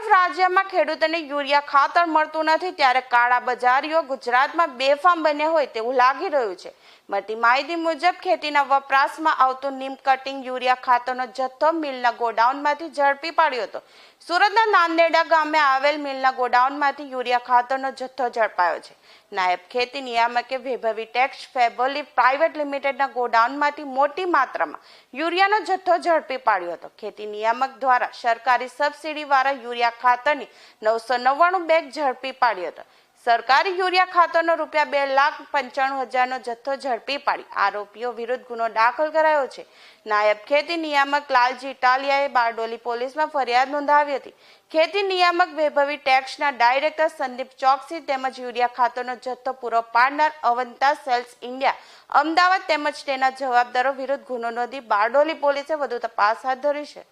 રાજ્યમાં ખેડૂતોને યુરિયા ખાતર મળતું નથી, ત્યારે કાળા બજારીઓ ગુજરાતમાં બેફામ બન્યા હોય તેવું લાગી રહ્યું છે. મળતી માહિતી મુજબ, ખેતીના વપરાશમાં આવતું નીમ કટિંગ યુરિયા ખાતરનો જથ્થો મિલના ગોડાઉનમાંથી ઝડપી પાડ્યો હતો. સુરતના નાંદેડા ગામે આવેલ મિલના ગોડાઉનમાંથી યુરિયા ખાતરનો જથ્થો ઝડપાયો છે. નાયબ ખેતી નિયામકે વૈભવી ટેક્સ ફેબોલી પ્રાઇવેટ લિમિટેડના ગોડાઉનમાંથી મોટી માત્રામાં યુરિયાનો જથ્થો ઝડપી પાડ્યો હતો. ખેતી નિયામક દ્વારા સરકારી સબસિડીવાળા યુરિયા ખાતરની નવસો નવ્વાણું બેગ ઝડપી પાડ્યો હતો. સરકારી યુરિયા ખાતરનો રૂપિયા બે લાખ પંચાણું હજારનો જથ્થો ઝડપી પાડી. આરોપીઓ વિરુદ્ધ ગુનો દાખલ કરાયો છે. નાયબ ખેતી નિયામક લાલજી ઇટાલિયાએ બારડોલી પોલીસમાં ફરિયાદ નોંધાવી હતી. ખેતી નિયામક વૈભવી ટેક્સના ડાયરેક્ટર સંદીપ ચોકસી તેમજ યુરિયા ખાતરનો જથ્થો પૂરો પાડનાર અવંતા સેલ્સ ઇન્ડિયા, અમદાવાદ તેમજ તેના જવાબદારો વિરુદ્ધ ગુનો નોંધી બારડોલી પોલીસે વધુ તપાસ હાથ ધરી છે.